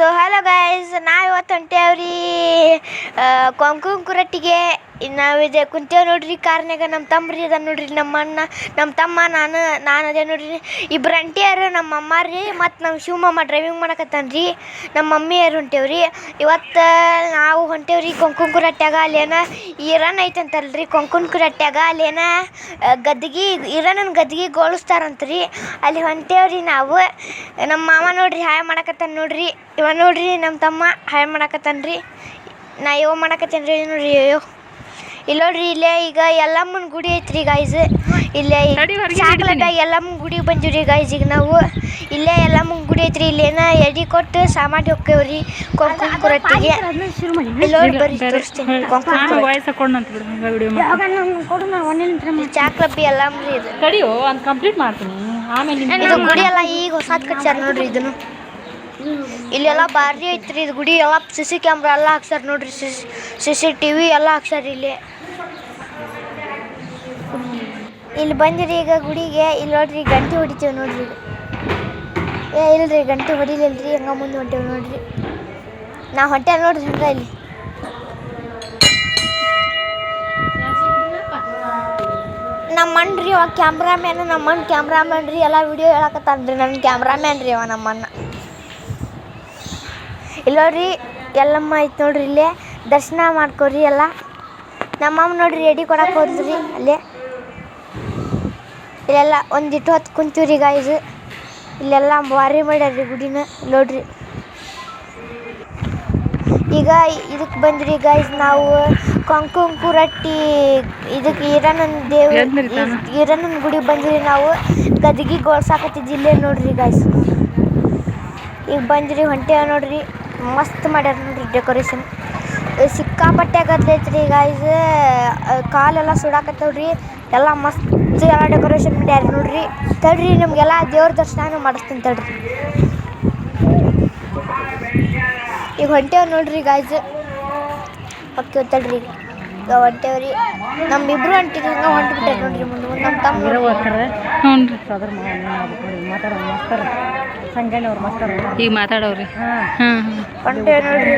So hello guys ನಾವು ಇವತ್ತು ಹೊಂಟೇವ್ರಿ ಕೊಂಕಣ ಕುರಟ್ಟಿಗೆ ನಾವು ಇದೆ, ಕುಂತೇವೆ ನೋಡ್ರಿ ಕಾರ್ನ್ಯಾಗ ನಮ್ಮ ತಮ್ಮರಿ ಅದ ನೋಡ್ರಿ ನಮ್ಮ ಅಣ್ಣ ನಮ್ಮ ತಮ್ಮ, ನಾನು ನಾನು ಅದೇ ನೋಡ್ರಿ. ಇಬ್ರು ಅಂಟಿಯರು ನಮ್ಮ ಅಮ್ಮ ರೀ, ಮತ್ತು ನಮ್ಮ ಶಿವಮಮ್ಮ ಡ್ರೈವಿಂಗ್ ಮಾಡಕತ್ತಾನ್ರಿ ನಮ್ಮ ಮಮ್ಮಿಯರು ಹೊಂಟೇವ್ರಿ ಇವತ್ತು ನಾವು ಹೊಂಟೇವ್ರಿ ಕೊಂಕಣ ಕುರಟ್ಯಾಗ ಅಲ್ಲೇನ ಈರನ್ ರೀ ಕೊಂಕಣ ಕುರಟ್ಯಾಗ ಅಲ್ಲೇನ ಏನ ಗದ್ಗಿ, ಈರಣ್ಣನ ಗದ್ಗಿ ಗೋಳಿಸ್ತಾರಂತ್ರಿ ಅಲ್ಲಿ ಹೊಂಟೇವ್ರಿ ನಾವು. ನಮ್ಮ ಮಾಮ ನೋಡ್ರಿ ಹಾಯ್ ಮಾಡಕತ್ತಾನ ನೋಡ್ರಿ. ಇವ ನೋಡ್ರಿ ನಮ್ಮ ತಮ್ಮ ಹಾಯ್ ಮಾಡಕತ್ತಾನ್ರಿ. ನಾ ಇವ ಮಾಡಕತ್ತೇನ್ರಿ, ನೋಡ್ರಿ, ಅಯ್ಯೋ. ಇಲ್ಲಿ ನೋಡ್ರಿ ಇಲ್ಲೇ ಈಗ ಎಲ್ಲಮ್ಮನ ಗುಡಿ ಐತ್ರಿ ಗಾಯ್ಸ್ ಇಲ್ಲೇ ತಡಿ, ಹೊರ್ಗೆ ಗುಡಿ ಎಲ್ಲಮ್ಮನ ಗುಡಿಗೆ ಬಂದಿವ್ರಿ ಗಾಯ್ಸ್ ಈಗ ನಾವು. ಇಲ್ಲೇ ಎಲ್ಲಮ್ಮನ ಗುಡಿ ಐತ್ರಿ ಇಲ್ಲೇನ ಎಡಿ ಕೊಟ್ಟು ಸಾಮಾಡಿ ಹೋಗ್ತೇವ್ರಿ ಕೊಂಕಣ ಕುರಟ್ಟಿಗೆ ಇಲ್ಲಿ ನೋಡಿ ಬರ್ರಿ ತೋರಿಸ್ತೀನಿ. ಇದು. ಕಂಪ್ಲೀಟ್ ಮಾಡ್ತೀನಿ. ಆಮೇಲೆ ನಿನ್- ಇದು ಗುಡಿ ಎಲ್ಲ ಈಗ ಹೊಸಾದ್ ಕಟ್ಸ್ಯಾರ ನೋಡ್ರಿ ಇದನ್ನು. ಇಲ್ಲೆಲ್ಲ ಭಾರಿ ಐತ್ರಿ ಇದು ಗುಡಿ. ಎಲ್ಲ ಸಿ ಸಿ ಕ್ಯಾಮ್ರಾ ಎಲ್ಲ ಹಾಕ್ಸಾರ ನೋಡ್ರಿ. ಸಿ ಸಿ ಟಿ ವಿ ಎಲ್ಲ ಹಾಕ್ಸಾರ ಇಲ್ಲಿ. ಇಲ್ಲಿ ಬಂದಿರಿ ಈಗ ಗುಡಿಗೆ. ಇಲ್ಲಿ ನೋಡ್ರಿ ಗಂಟೆ ಹೊಡಿತೀವಿ ನೋಡ್ರಿ. ಏ, ಇಲ್ರಿ ಗಂಟೆ ಹೊಡಿಲಿಲ್ರಿ. ಹಂಗ ಮುಂದೆ ಹೊಂಟೇವಿ ನೋಡ್ರಿ. ನಾ ಹೊಂಟೆ ನೋಡ್ರಿ ಹಂಗ ಇಲ್ಲಿ. ನಮ್ಮ ಅಣ್ಣ ಅವ ಕ್ಯಾಮ್ರಾಮ್ಯಾನ್ ನಮ್ಮ ಅಣ್ಣ ಕ್ಯಾಮ್ರಾಮ್ಯಾನ್ ರೀ. ಎಲ್ಲ ವಿಡಿಯೋ ಹೇಳಕತ್ತಾನ್ರಿ ನನ್ನ ಕ್ಯಾಮ್ರಾಮ್ಯಾನ್ ರೀ ಅವ ನಮ್ಮ ಅಣ್ಣ ಇಲ್ಲಿ ನೋಡ್ರಿ ಎಲ್ಲಮ್ಮ ಐತೆ ನೋಡ್ರಿ ಇಲ್ಲೇ. ದರ್ಶನ ಮಾಡ್ಕೊರಿ ಎಲ್ಲ. ನಮ್ಮಮ್ಮ ನೋಡ್ರಿ ರೆಡಿ ಕೊಡಕ್ಕೆ ಹೋದ್ರಿ ಅಲ್ಲೇ. ಇಲ್ಲೆಲ್ಲ ಒಂದಿಟ್ಟು ಹೊತ್ತು ಕುಂತೀವ್ರಿ ಗಾಯ್ಸ್ ಇಲ್ಲೆಲ್ಲ ಬಾರಿ ಮಾಡ್ಯಾರ್ರಿ ಗುಡಿನ ನೋಡ್ರಿ. ಈಗ ಇದಕ್ಕೆ ಬಂದ್ರಿ ಗಾಯ್ಸ್ ನಾವು ಕೊಂಕುಂಕು ರೊಟ್ಟಿ ಇದಕ್ಕೆ ಈರಣ್ಣನ ದೇವ್? ಈರಣ್ಣನ ಗುಡಿ ಬಂದ್ರಿ ನಾವು. ಗದಗಿ ಗೋಳ್ಸಾಕತ್ತಿದ್ದಿಲ್ಲೇ ನೋಡ್ರಿ ಗಾಯ್ಸ್ ಈಗ ಬಂದ್ರಿ ಹೊಂಟೇವ ನೋಡ್ರಿ. ಮಸ್ತ್ ಮಾಡ್ಯಾರ ನೋಡ್ರಿ ಡೆಕೋರೇಷನ್ ಸಿಕ್ಕಾಪಟ್ಟೆ ಆಗತ್ತೈತ್ರಿ ಗಾಯ್ಸ್ ಕಾಲೆಲ್ಲ ಸುಡಾಕತ್ತವ್ರಿ ಎಲ್ಲ ಮಸ್ತ್ ಎಲ್ಲ ಡೆಕೋರೇಷನ್ ಮಾಡ್ಯಾರ ನೋಡ್ರಿ. ತಡ್ರಿ ನಿಮಗೆಲ್ಲ ದೇವ್ರ ದರ್ಶನ ಮಾಡಿಸ್ತೀನಿ ತಡ್ರಿ. ಈಗ ಹೊಂಟೇವ್ ನೋಡ್ರಿ ಗಾಯ್ಸ್ ಓಕೆ ತಡ್ರಿ. ಈಗ ಹೊಂಟೇವ್ರಿ. ನಮ್ಮಿಬ್ರು ಹೊಂಟಿರಿ ಹಿಂಗ ಹೊಂಟ್ಬಿಟ್ಟಾರ ನೋಡ್ರಿ ಮುಂದೆ ಮುಂದೆ. ನಮ್ಮ ತಮ್ಮ ನೋಡ್ರಿ. ಹ್ಞೂ ರೀ ಸೋದರ ಮಾತಾಡೋ ಮಾಸ್ತರ. ಸಂಗಣ್ಣ ಅವ್ರು ಮಾಸ್ತರ. ಈಗ ಮಾತಾಡೋರಿ. ಹಾಂ. ಹಾಂ ಹೊಂಟೇವ್ ನೋಡ್ರಿ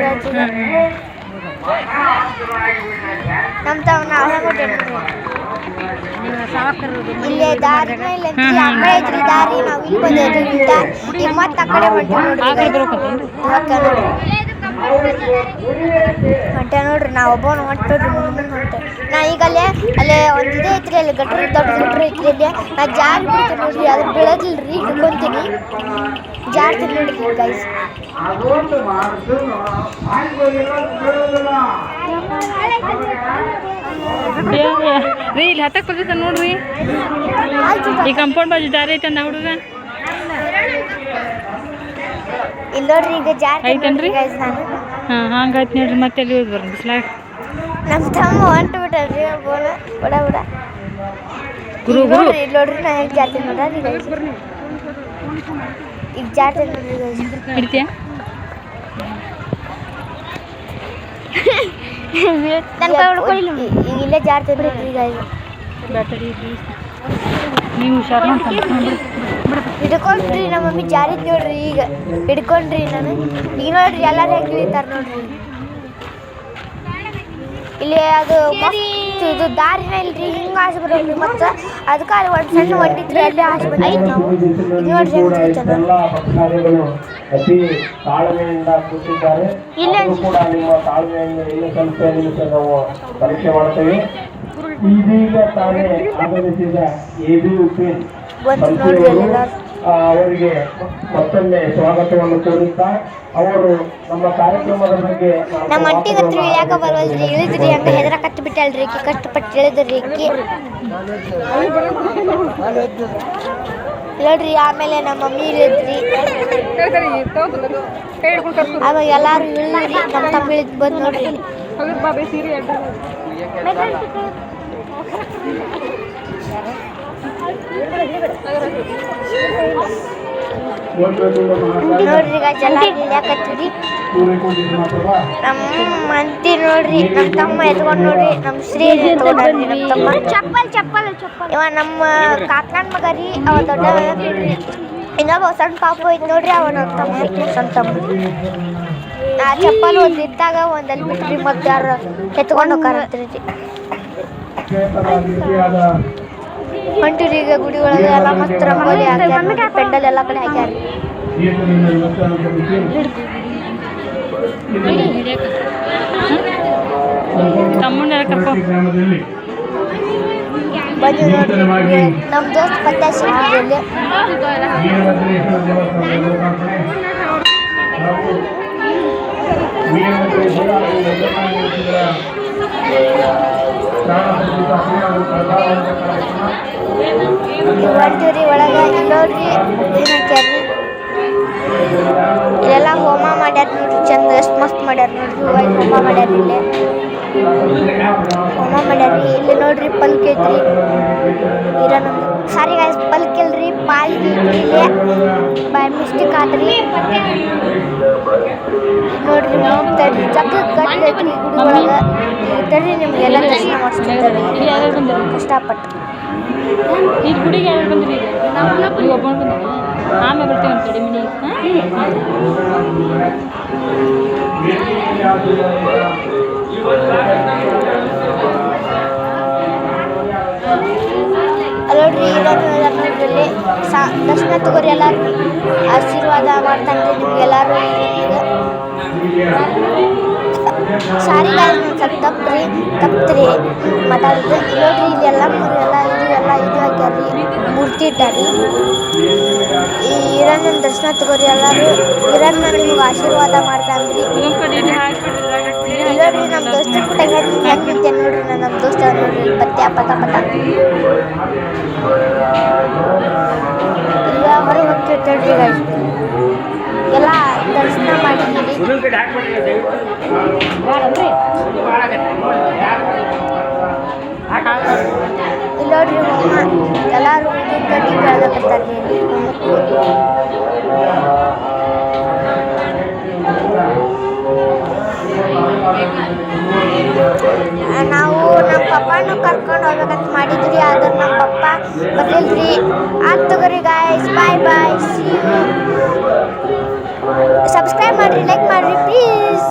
ನಮ್ಮ ತಮ್ಮ ನಾವು ಹೆಂಗ್ ಹೊಂಟೇವ್ ನೋಡ್ರಿ? ಇಲ್ಲೇ ದಾರಿ ಇಲ್ಲ ಐತ್ರಿ ದಾರಿ ನಾವು ಇಲ್ಲಿ ಬಂದೇವ್ರಿ ಮತ್ತೆ ಆ ಕಡೆ ಹೊಂಟೇವ್ ನೋಡ್ರಿ. Guys. ನೋಡ್ರಿ ನಾ ಒಬ್ಬ ಹೊಂಟು ಮುಂದೆ ಹೊಂಟೆ. ನಾ ಈಗ ಅಲ್ಲೇ ಅಲ್ಲೇ ಒಂದು ಇದೇ ಐತ್ರಿ ಅಲ್ಲಿ ಗಟ್ರ ದೊಡ್ಡ ಗಟ್ರ ಐತ್ರಿ ಅಲ್ಲಿ ನಾ ಜಾರಿ ಬಿಡ್ತೀನಿ ನೋಡ್ರಿ ಅದು ಬೀಳೋದಿಲ್ರಿ ಹಿಡ್ಕೊಂತೀನಿ. ಜಾರ್ತೀನಿ ನೋಡ್ರಿ ಗೈಸ್ ರೀ ಇಲ್ಲಿ ಹತ್ತಕ್ಕೆ ಬರ್ತೈತೆ ನೋಡ್ರಿ. ಈ ಕಂಪೌಂಡ್ ಬಾಜು ದಾರಿ ಐತೆ ಹುಡುಗ. ಇಲ್ಲಿ ನೋಡ್ರಿ ಈಗ ಜಾರ್ತೀನಿ ಐತೇನ್ರಿ? ನಾನು. ಹಾಂ ಹಂಗಾಯ್ತು ನೋಡ್ರಿ ಮತ್ತೆ ಎಲ್ಲಿ ಹೋಗಿ ಬರ್ರಿ ಬಿಸ್ಲಾಗ? ನಮ್ಮ ತಮ್ಮ ಹೊಂಟು ಬಿಟ್ಟಲ್ರಿ ಬೋನ ಬಿಡ ಬಿಡ. ಗುರು ಈಗ ಗುರು. ನೋಡ್ರಿ ಇಲ್ಲಿ ನೋಡ್ರಿ ನಾ ಹೆಂಗೆ ಜಾರ್ತೀನಿ ನೋಡ್ರಿ ಈಗ ಜಾರ್ತೀನಿ ನೋಡ್ರಿ ಈಗ ಇಲ್ಲೇ ಜಾರ್ತೀನಿ ನೋಡ್ರಿ ಗೈಸ್ ಬ್ಯಾಟರಿ ನೀವು ಹುಷಾರು ನೋಡ್ಕೊಂಡು ಹಿಡ್ಕೊಂಡ್ರಿ ನಮ್ಮ ಮಮ್ಮಿ ಜಾರಿದ್ ನೋಡ್ರಿ ಈಗ. ಹಿಡ್ಕೊಂಡ್ರಿ ನಾನು. ಈಗ ನೋಡ್ರಿ ಎಲ್ಲಾರು ಹೆಂಗ್ ಇಳಿತಾರ ನೋಡ್ರಿ. ಇಲ್ಲಿ ಅದು ಇದು ದಾರಿನ ಇಲ್ರಿ ಹಿಂಗ ಆಸೆ ಬರೋದ್ರಿ ಮತ್ತ ಅದಕ್ಕೆ ಅಲ್ಲಿ ಒಂದು ಸಣ್ಣ ಒಟ್ಟಿದ್ರೆ ಅಲ್ಲೇ ಆಸೆ ಬಂದಿದ್ವಿ ನಾವು. ನೋಡ್ರಿ ಹೆಂಗ್ ಎಲ್ಲ ಭಕ್ತಾದಿಗಳು ಅತಿ ತಾಳ್ಮೆಯಿಂದ ಕೂತಿದ್ದಾರೆ. ಇಲ್ಲೇ ಅವರು ಕೂಡ ನಿಮ್ಮ ತಾಳ್ಮೆಯನ್ನು ಇನ್ನು ಸ್ವಲ್ಪ ನಿಮಿಷ ನಾವು ಪರೀಕ್ಷೆ ಮಾಡ್ತೇವೆ. ಇದೀಗ ತಾನೇ ಆಗಮಿಸಿದ ಎ ಬಿ ಉಪೇನ್ ಬಂತು ನೋಡ್ರಿ ಅವರಿಗೆ ಮತ್ತೊಮ್ಮೆ ಸ್ವಾಗತವನ್ನು ಕೋರುತ್ತಾ ಅವರು ನಮ್ಮ ಕಾರ್ಯಕ್ರಮದ ಬಗ್ಗೆ ನಮ್ಮ ನಮ್ಮ ಅಂಟಿಗತ್ರ ಯಾಕ ಬರವಲ್ರಿ ಇಳಿದ್ರಿ ಹಂಗ ಹೆದರಕತ್ತಿ ಬಿಟ್ಟಲ್ರಿ ಈಕಿ ಕಷ್ಟಪಟ್ಟು ಇಳಿದ್ರಿ ಈಕಿ. ನೋಡ್ರಿ ಆಮೇಲೆ ನಮ್ಮ ಮಮ್ಮಿ ಇಳಿದ್ರಿ. ಅವಾಗ ಎಲ್ಲಾರು ಇಳಿದ್ರಿ ನಮ್ಮ ತಮ್ಮ ಇಳಿದ್ ಬಂದ್ ನೋಡ್ರಿ. ನೋಡ್ರಿ ಈಗ ಜನ ಇಳ್ಯಾಕತ್ತೀರಿ ನಮ್ಮ ಅಂತಿ ನೋಡ್ರಿ ನಮ್ಮ ತಮ್ಮ ಎತ್ಕೊಂಡ್ ನೋಡ್ರಿ ನಮ್ಮ ಶ್ರೀ ನಮ್ಮ ತಮ್ಮ ಚಪ್ಪಲ್ ಚಪ್ಪಲ್ ಇವ ನಮ್ಮ ಕಾಕನ ಮಗ ರೀ ಅವ ದೊಡ್ಡ ಇನ್ನೊಬ್ಬ ಸಣ್ಣ ಪಾಪ ಐತ್ ನೋಡ್ರಿ ಅವನ ತಮ್ಮ ಸಣ್ಣ ತಮ್ಮ ಆ ಚಪ್ಪಲ್ ಒಂದ್ ಇದ್ದಾಗ ಒಂದಲ್ಲಿ ಬಿಟ್ರಿ ಮತ್ತೆ ಎತ್ಕೊಂಡು ಹೋಗಾರತ್ರಿ ಹೊಂಟಿರಿ ಈಗ ಗುಡಿ ಒಳಗೆ ಎಲ್ಲ ಮಸ್ತ್ ರಂಗೋಲಿ ಹಾಕ್ಯಾರ ಪೆಂಡಲ್ ಎಲ್ಲ ಕಡೆ ಹಾಕ್ಯಾರ ಬಂದು ನೋಡ್ರಿ ನಮ್ಮ ದೋಸ್ತ್ ಪತ್ತೆ ಸಿಕ್ಕಿದಲ್ಲಿ ಪ್ರಭಾವಂತ ಕಾರ್ಯಕ್ರಮ ಹೊಂಟಿವ್ರಿ ಒಳಗೆ ಇಲ್ಲಿ ನೋಡ್ರಿ ಏನ್ ಹಾಕ್ಯಾರ್ರಿ ಇಲ್ಲೆಲ್ಲ ಹೋಮ ಮಾಡ್ಯಾರ ನೋಡ್ರಿ, ಚಂದ ಎಷ್ಟು ಮಸ್ತ್ ಮಾಡ್ಯಾರ ನೋಡ್ರಿ ಹೂವಾಗಿ ಹೋಮ ಮಾಡ್ಯಾರ ಇಲ್ಲೇ. ಹೋಮ ಮಾಡ್ಯಾರ್ರಿ ಇಲ್ಲಿ ನೋಡ್ರಿ ಪಲ್ಕಿ ಐತ್ರಿ. ಇರೋ ಸಾರಿ ಗಾಯ್ಸ್ ಪಲ್ಕಿ ಇಲ್ರಿ ಪಾಲ್ಗಿ ಐತ್ರಿ ಇಲ್ಲಿ ಬೈ ಮಿಸ್ಟೇಕ್ ಆತ್ರಿ ನೋಡ್ರಿ ಹೋಗ್ತಾರ್ರಿ ಜಗ್ಗ ಗಟ್ಟಿ ಐತ್ರಿ ಗುಡಿ ಒಳಗೆ ತಡ್ರಿ ನಿಮ್ಗೆಲ್ಲ ದರ್ಶನ ಮಾಡಿಸ್ತಿರ್ತಾರೆ ಯಾರು ಬಂದಿರಿ ಕಷ್ಟಪಟ್ಟು ಈ ಗುಡಿಗೆ ಯಾರು ಬಂದಿರಿ ನೀವು ಒಬ್ಬ ಬಂದಿರಿ ಆಮೇಲೆ ಬರ್ತೀವಿ ಅಂತ ಮನೆಗೆ ಅಲ್ಲಿ ನೋಡ್ರಿ ಇರೋರು ಸಾ ದರ್ಶನ ತಗೋರಿ ಎಲ್ಲಾರು ಆಶೀರ್ವಾದ ಮಾಡ್ತಾನ್ರಿ ನಿಮ್ಗೆ ಎಲ್ಲಾರು ಸಾರಿ ಗಾಯ ಸ್ವಲ್ಪ ತಪ್ಪ್ರಿ, ತಪ್ಪತ್ರಿ. ಮಾತಾಡಿದ್ರೆ ನೋಡ್ರಿ, ಇಲ್ಲಿ ಎಲ್ಲ ಇದು ಎಲ್ಲ ಇದು ಹಾಕ್ಯಾರ್ರಿ, ಮೂರ್ತಿ ಇಟ್ಟಾರಿ ಈ ಈರಣ್ಣನ ದರ್ಶನ ತಗೋರಿ ಎಲ್ಲಾರು. ಈರಣ್ಣ ನಿಮ್ಗೆ ಆಶೀರ್ವಾದ ಮಾಡ್ತಾನ್ರಿ. ನೋಡ್ರಿ ನಮ್ಮ ದೋಸ್ತರ ಪುಟ್ಟ ಹೆಂಗ್ ನೋಡ್ರಿ ನಾನು ನಮ್ಮ ದೋಸ್ತ ನೋಡ್ರಿ ಪತ್ತೆ ಪತ ಪತ ಈಗ ಹೊರಗೆ ಹೋಗ್ತಿರ್ತಾಳ್ರಿ guys. ಎಲ್ಲ ದರ್ಶನ ಮಾಡಿದ್ದೀರಿ. ಇಲ್ಲಿ ನೋಡ್ರಿ ಎಲ್ಲರೂ ಊದಿನ ಕಡ್ಡಿ ಬೆಳ್ದಕತ್ತಾರ್ರಿ ನಾವು ನಮ್ಮ ಪಪ್ಪಾನು ಕರ್ಕೊಂಡು ಹೋಗ್ಬೇಕಂತ ಮಾಡಿದ್ರಿ ಆದ್ರೆ ನಮ್ಮ ಪಪ್ಪ ಬರ್ಲಿಲ್ರಿ. ರೀ guys bye bye see subscribe ಮಾಡ್ರಿ ಲೈಕ್ ಮಾಡ್ರಿ ಪ್ಲೀಸ್